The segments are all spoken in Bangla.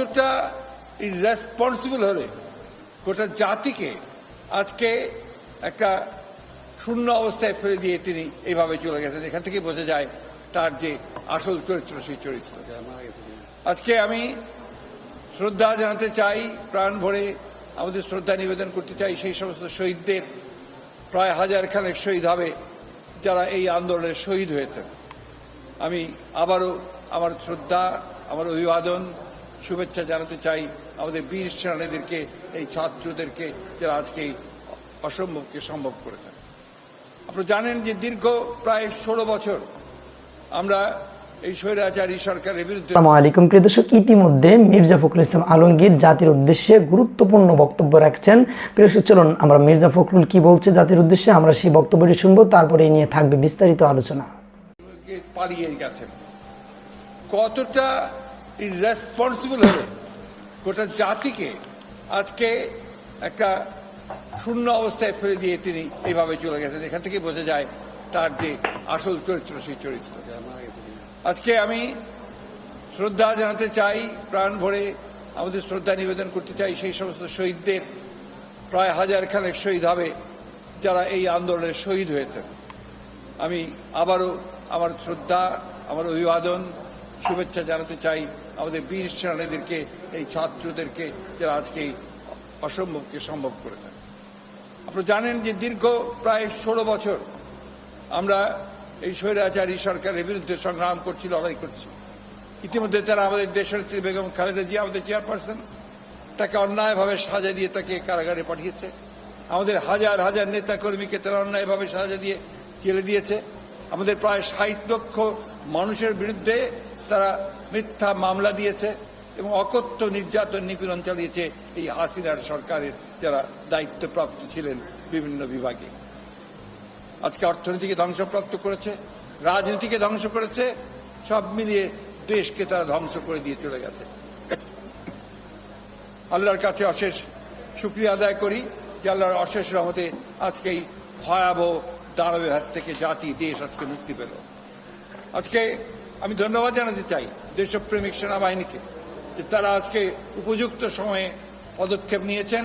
কতটা রেসপন্সিবল হলে গোটা জাতিকে আজকে একটা শূন্য অবস্থায় ফেলে দিয়ে তিনি এইভাবে চলে গেছেন। এখান থেকে বোঝা যায় তার যে আসল চরিত্র, সেই চরিত্র। আজকে আমি শ্রদ্ধা জানাতে চাই, প্রাণ ভরে আমাদের শ্রদ্ধা নিবেদন করতে চাই, সেই সমস্ত শহীদদের। প্রায় হাজার খানেক শহীদ হবে যারা এই আন্দোলনে শহীদ হয়েছেন। আমি আবারও আমার শ্রদ্ধা, আমার অভিবাদন শুভেচ্ছা জানাতে চাই আমাদের বীর সেনানীদেরকে এই ছাত্রদেরকে যারা আজকে অসম্ভবকে সম্ভব করেছেন। আপনারা জানেন যে দীর্ঘ প্রায় ষোলো বছর আমরা এই স্বৈরাচারী সরকারের বিরুদ্ধে আসসালামু আলাইকুম প্রিয় দর্শক। ইতিমধ্যে মির্জা ফখরুল ইসলাম আলমগীর জাতির উদ্দেশ্যে গুরুত্বপূর্ণ বক্তব্য রাখছেন। প্রিয় চলুন আমরা মির্জা ফখরুল কি বলছে জাতির উদ্দেশ্যে আমরা সেই বক্তব্যটি শুনব তারপরে এই নিয়ে থাকবে বিস্তারিত আলোচনা। পালিয়ে গেছেন? কতটা রেসপন্সিবল হলে গোটা জাতিকে আজকে একটা শূন্য অবস্থায় ফেলে দিয়ে তিনি এইভাবে চলে গেছেন। এখান থেকে বোঝা যায় তার যে আসল চরিত্র, সেই চরিত্র। আজকে আমি শ্রদ্ধা জানাতে চাই, প্রাণ ভরে আমাদের শ্রদ্ধা নিবেদন করতে চাই, সেই সমস্ত শহীদদের। প্রায় হাজার খানেক শহীদ হবে যারা এই আন্দোলনে শহীদ হয়েছেন। আমি আবারও আমার শ্রদ্ধা, আমার অভিবাদন, শুভেচ্ছা জানাতে চাই আমাদের বীর সেনানীদেরকে, এই ছাত্রদেরকে যারা আজকে অসম্ভবকে সম্ভব করে থাকে আপনারা জানেন যে দীর্ঘ প্রায় ষোলো বছর আমরা এই স্বৈরাচারী সরকারের বিরুদ্ধে সংগ্রাম করছি, লড়াই করছি। ইতিমধ্যে তারা আমাদের দেশনেত্রী বেগম খালেদা জিয়া, আমাদের চেয়ারপারসন, তাকে অন্যায়ভাবে সাজা দিয়ে তাকে কারাগারে পাঠিয়েছে। আমাদের হাজার হাজার নেতা কর্মীকে তারা অন্যায়ভাবে সাজা দিয়ে জেলে দিয়েছে। আমাদের প্রায় ষাট লক্ষ মানুষের বিরুদ্ধে তারা মিথ্যা মামলা দিয়েছে এবং অকথ্য নির্যাতন নিপীড়ন চালিয়েছে এই হাসিনার সরকারের যারা দায়িত্বপ্রাপ্ত ছিলেন বিভিন্ন বিভাগে। আজকে অর্থনীতিকে ধ্বংসপ্রাপ্ত করেছে, রাজনীতিকে ধ্বংস করেছে, সব মিলিয়ে দেশকে তারা ধ্বংস করে দিয়ে চলে গেছে। আল্লাহর কাছে অশেষ শুক্রিয়া আদায় করি যে আল্লাহর অশেষ রহমতে আজকে এই ভয়াবহ দানবের হাত থেকে জাতি, দেশ আজকে মুক্তি পেল। আজকে আমি ধন্যবাদ জানাতে চাই দেশপ্রেমিক সেনাবাহিনীকে যে তারা আজকে উপযুক্ত সময়ে পদক্ষেপ নিয়েছেন,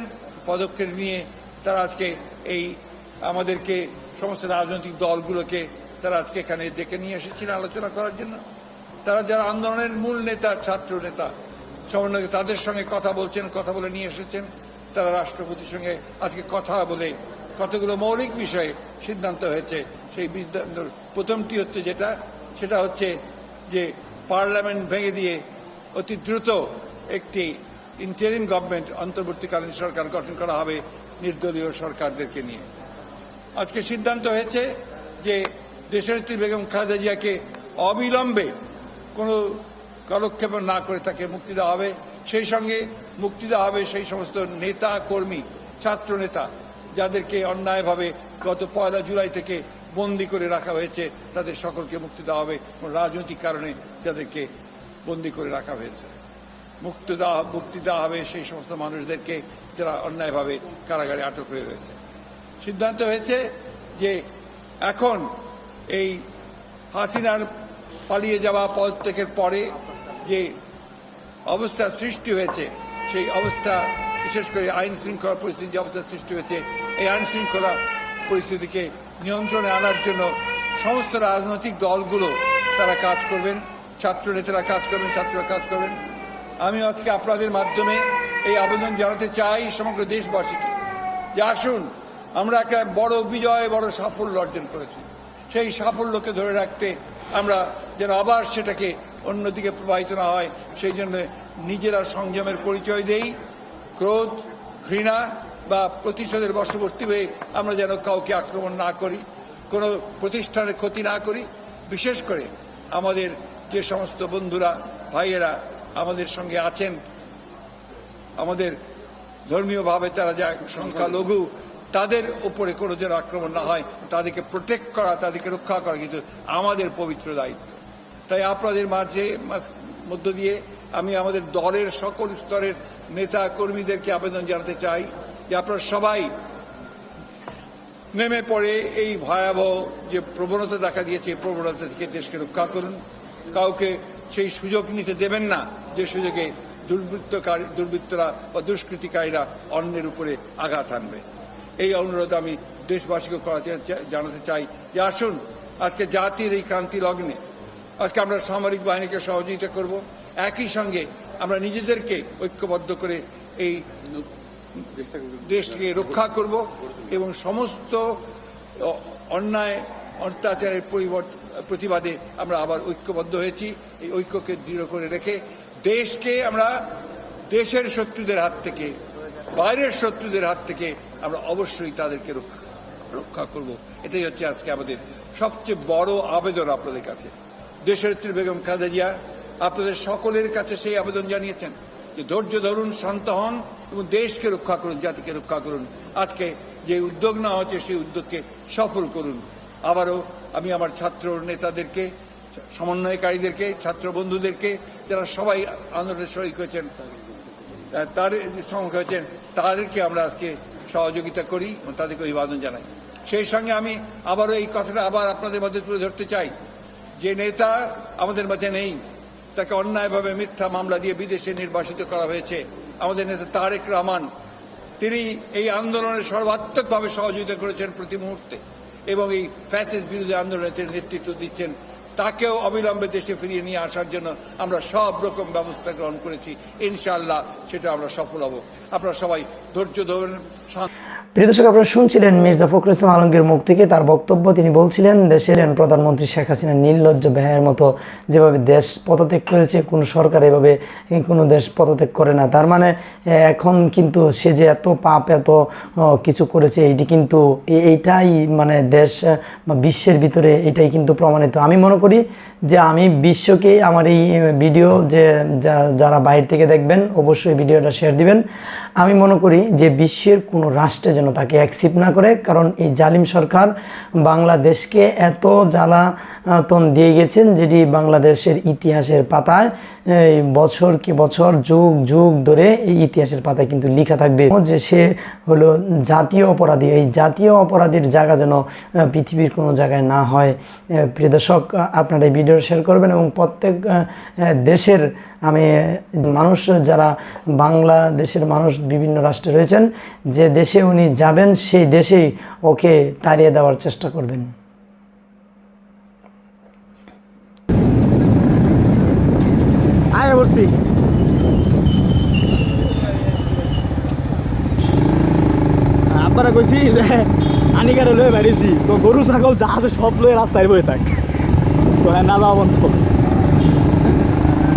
পদক্ষেপ নিয়ে তারা আজকে এই আমাদেরকে সমস্ত রাজনৈতিক দলগুলোকে তারা আজকে এখানে ডেকে নিয়ে এসেছিলেন আলোচনা করার জন্য। তারা যারা আন্দোলনের মূল নেতা, ছাত্র নেতা সমন্বয় তাদের সঙ্গে কথা বলছেন, কথা বলে নিয়ে এসেছেন। তারা রাষ্ট্রপতির সঙ্গে আজকে কথা বলে কতগুলো মৌলিক বিষয়ে সিদ্ধান্ত হয়েছে। সেই প্রথমটি হচ্ছে যেটা, সেটা হচ্ছে যে পার্লামেন্ট ভেঙে দিয়ে অতি দ্রুত একটি ইন্টারিম গভর্নমেন্ট অন্তর্বর্তীকালীন সরকার গঠন করা হবে নির্দলীয় সরকারদেরকে নিয়ে। আজকে সিদ্ধান্ত হয়েছে যে দেশনেত্রী বেগম খালেদা জিয়াকে অবিলম্বে কোনো কালক্ষেপ না করে তাকে মুক্তি দেওয়া হবে। সেই সঙ্গে মুক্তি দেওয়া হবে সেই সমস্ত নেতা, কর্মী ছাত্র নেতা যাদেরকে অন্যায়ভাবে গত পয়লা জুলাই থেকে বন্দি করে রাখা হয়েছে, তাদের সকলকে মুক্তি দেওয়া হবে কোনো রাজনৈতিক কারণে যাদেরকে বন্দি করে রাখা হয়েছে। মুক্তি দেওয়া মুক্তি দেওয়া হবে সেই সমস্ত মানুষদেরকে যারা অন্যায়ভাবে কারাগারে আটক হয়ে রয়েছে। সিদ্ধান্ত হয়েছে যে এখন এই হাসিনার পালিয়ে যাওয়া পদত্যাগের পরে যে অবস্থা সৃষ্টি হয়েছে, সেই অবস্থা, বিশেষ করে আইন শৃঙ্খলা পরিস্থিতি, যে অবস্থা সৃষ্টি হয়েছে, এই আইন শৃঙ্খলা পরিস্থিতিকে নিয়ন্ত্রণে আনার জন্য সমস্ত রাজনৈতিক দলগুলো তারা কাজ করবেন ছাত্র নেতারা কাজ করবেন, ছাত্ররা কাজ করবেন। আমি আজকে আপনাদের মাধ্যমে এই আবেদন জানাতে চাই সমগ্র দেশবাসীকে যে আসুন, আমরা একটা বড় বিজয়, বড় সাফল্য অর্জন করেছি। সেই সাফল্যকে ধরে রাখতে আমরা যেন আবার সেটাকে অন্যদিকে প্রবাহিত না হয়, সেই জন্য নিজেরা সংযমের পরিচয় দেই। ক্রোধ, ঘৃণা বা প্রতিশোধের বশবর্তী হয়ে আমরা যেন কাউকে আক্রমণ না করি, কোনো প্রতিষ্ঠানের ক্ষতি না করি, বিশেষ করে আমাদের যে সমস্ত বন্ধুরা, ভাইয়েরা আমাদের সঙ্গে আছেন, আমাদের ধর্মীয়ভাবে তারা যা সংখ্যালঘু, তাদের উপরে কোনো যেন আক্রমণ না হয়, তাদেরকে প্রোটেক্ট করা, তাদেরকে রক্ষা করা কিন্তু আমাদের পবিত্র দায়িত্ব। তাই আপনাদের মাঝে, মাঝ- মধ্য দিয়ে আমি আমাদের দলের সকল স্তরের নেতা কর্মীদেরকে আবেদন জানাতে চাই। যে আপনারা সবাই নেমে পড়ে এই ভয়াবহ যে প্রবণতা দেখা দিয়েছে, এই প্রবণতা থেকে দেশকে রক্ষা করুন। কাউকে সেই সুযোগ নিতে দেবেন না যে সুযোগে দুর্বৃত্তকারী, দুর্বৃত্তরা বা দুষ্কৃতিকারীরা অন্যের উপরে আঘাত আনবে। এই অনুরোধ আমি দেশবাসীকে করাতে জানাতে চাই যে আসুন, আজকে জাতির এই ক্রান্তি লগ্নে আজকে আমরা সামরিক বাহিনীকে সহযোগিতা করব। একই সঙ্গে আমরা নিজেদেরকে ঐক্যবদ্ধ করে এই দেশকে রক্ষা করব এবং সমস্ত অন্যায়, অত্যাচারের পরিবর্তন প্রতিবাদে আমরা আবার ঐক্যবদ্ধ হয়েছি। এই ঐক্যকে দৃঢ় করে রেখে দেশকে আমরা দেশের শত্রুদের হাত থেকে, বাইরের শত্রুদের হাত থেকে আমরা অবশ্যই তাদেরকে রক্ষা রক্ষা করব। এটাই হচ্ছে আজকে আমাদের সবচেয়ে বড় আবেদন আপনাদের কাছে। দেশনেত্রী বেগম খালেদা জিয়া, আপনাদের সকলের কাছে সেই আবেদন জানিয়েছেন। যে ধৈর্য ধরুন, শান্ত হন এবং দেশকে রক্ষা করুন, জাতিকে রক্ষা করুন। আজকে যে উদ্যোগ নেওয়া হচ্ছে, সেই উদ্যোগকে সফল করুন। আবারও আমি আমার ছাত্র নেতাদেরকে, সমন্বয়কারীদেরকে, ছাত্র বন্ধুদেরকে, যারা সবাই আন্দোলনে শরিক হয়েছেন তার সঙ্গে হয়েছেন, তাদেরকে আমরা আজকে সহযোগিতা করি এবং তাদেরকে অভিবাদন জানাই। সেই সঙ্গে আমি আবারও এই কথাটা আবার আপনাদের মধ্যে তুলে ধরতে চাই। যে নেতা আমাদের মাঝে নেই তাকে অন্যায়ভাবে মিথ্যা মামলা দিয়ে বিদেশে নির্বাসিত করা হয়েছে। আমাদের নেতা তারেক রহমান, তিনি এই আন্দোলনে সর্বাত্মকভাবে সহযোগিতা করেছেন প্রতি মুহূর্তে এবং এই ফ্যাসিস বিরোধী আন্দোলনে তিনি নেতৃত্ব দিচ্ছেন। তাকেও অবিলম্বে দেশে ফিরিয়ে নিয়ে আসার জন্য আমরা সব রকম ব্যবস্থা গ্রহণ করেছি। ইনশাআল্লাহ সেটা আমরা সফল হব। আপনারা সবাই ধৈর্য ধরুন প্রিয় দর্শক, আপনারা শুনছিলেন মির্জা ফখরুল ইসলাম আলমগীর মুখ থেকে। তার বক্তব্য তিনি বলছিলেন দেশের প্রধানমন্ত্রী শেখ হাসিনা নির্লজ্জ ব্যয়ের মতো। যেভাবে দেশ পদত্যাগ করেছে, কোনো সরকার এভাবে কোনো দেশ পদত্যাগ করে না। তার মানে এখন কিন্তু সে যে এত পাপ, এত কিছু করেছে এইটি কিন্তু এইটাই মানে দেশ, বা বিশ্বের ভিতরে এটাই কিন্তু প্রমাণিত। আমি মনে করি যে আমি বিশ্বকে আমার এই ভিডিও যা- যারা বাইরে থেকে দেখবেন, অবশ্যই ভিডিওটা শেয়ার দিবেন। আমি মনে করি যে বিশ্বের কোনো রাষ্ট্রে যেন তাকে অ্যাকসেপ্ট না করে, কারণ এই জালিম সরকার বাংলাদেশকে এত জ্বালাতন দিয়ে গেছেন যেটি বাংলাদেশের ইতিহাসের পাতায়, এই বছর কি বছর, যুগ যুগ ধরে এই ইতিহাসের পাতায় কিন্তু লেখা থাকবে। যে সে হলো জাতীয় অপরাধী, এই জাতীয় অপরাধীর জায়গা যেন পৃথিবীর কোনো জায়গায় না হয়। প্রিয় দর্শক আপনারা এই ভিডিও শেয়ার করবেন এবং প্রত্যেক দেশের আমি মানুষ যারা বাংলাদেশের মানুষ বিভিন্ন রাষ্ট্রে রয়েছেন, যে দেশে উনি যাবেন, সেই দেশেই ওকে তাড়িয়ে দেওয়ার চেষ্টা করবেন। আপনারা কইছি যে আনিকারে লয়ে বেরিয়েছি তো গরু, ছাগল যা আছে সব লয়ে রাস্তায় বয়ে থাক। তো হ্যাঁ না যাওয়া বন্ধ।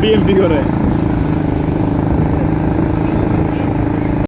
বিএমপি করে